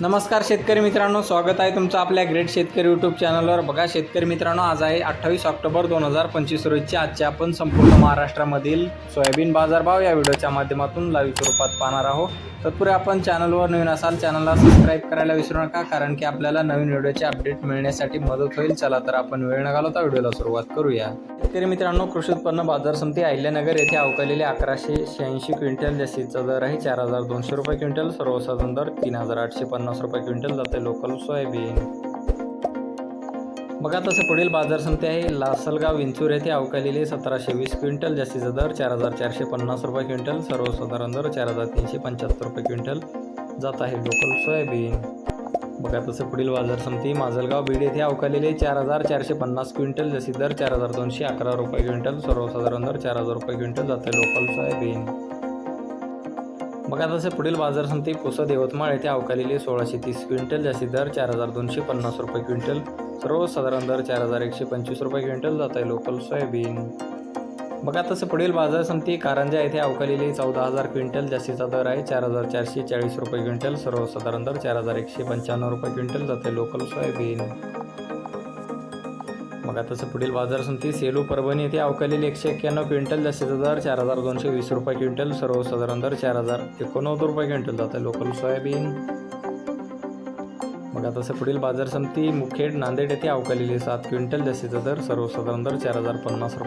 नमस्कार शेतकरी मित्रांनो स्वागत आहे तुमचं आपल्या ग्रेट शेतकरी यूट्यूब चॅनलवर बघा शेतकरी मित्रांनो आज आहे अठ्ठावीस ऑक्टोबर दोन हजार पंचवीस रोजची आजचे आपण संपूर्ण महाराष्ट्रामधील सोयाबीन बाजारभाव या व्हिडिओच्या माध्यमातून लाईव्ह स्वरूपात पाहणार आहोत. तत्पूर्वी आपण चॅनलवर नवीन असाल चॅनलला सबस्क्राईब करायला विसरू नका कारण की आपल्याला नवीन व्हिडिओचे अपडेट मिळण्यासाठी मदत होईल. चला तर आपण वेळ न घालवता व्हिडिओला सुरुवात करूया. शेतकरी मित्रांनो कृषी उत्पन्न बाजार समिती अहिल्यानगर येथे अवकालेले अकराशे शहाऐंशी क्विंटल जास्तीचा दर आहे. चार हजार दोनशे रुपये क्विंटल सर्वसाधारण दर तीन हजार आठशे पन्नास रुपये क्विंटल जाते लोकल सोयाबीन. बघा तसं पुढील बाजार समिती आहे. लासलगाव विंचूर येथे अवकालेले सतराशे वीस क्विंटल जास्तीचा दर चार हजार चारशे पन्नास रुपये क्विंटल सर्वसाधारण दर चार हजार तीनशे पंच्याहत्तर रुपये क्विंटल जात आहे लोकल सोयाबीन. बघा तसं पुढील बाजार समिती माजलगाव बीड येथे अवकालेले चार हजार चारशे पन्नास क्विंटल जशी दर चार हजार दोनशे अकरा रुपये क्विंटल सर्वसाधारण दर चार हजार रुपये क्विंटल जाते लोकल सोयाबीन. बघा तसे पुढील बाजार समिती पुसद यवतमाळ येथे अवकालेली सोळाशे तीस क्विंटल जास्तीत दर चार हजार दोनशे पन्नास रुपये क्विंटल. सर्वसाधारण दर चार हजार एकशे पंचवीस रुपये क्विंटल जात आहे लोकल सोयाबीन. बघा तसं पुढील बाजार समिती कारंजा येथे अवकालेली चौदा हजार क्विंटल जास्तीचा दर आहे चार हजार चारशे चाळीस रुपये क्विंटल. सर्वसाधारण दर चार हजार एकशे पंच्याण्णव रुपये क्विंटल जाते लोकल सोयाबीन. मग तसं पुढील बाजार समिती सेलू परभणी येथे अवकालेली एकशे एक्क्याण्णव क्विंटल जास्तीचा दर चार हजार दोनशे वीस रुपये क्विंटल सर्वसाधारण दर चार हजार एकोणनव्वद रुपये क्विंटल. जात आहे लोकल सोयाबीन. मग आता पुढील बाजार समिती मुखेड नांदेड येथे अवकालेली सात क्विंटल जास्तीचा दर सर्वसाधारण दर चार हजार पन्नास रुपये.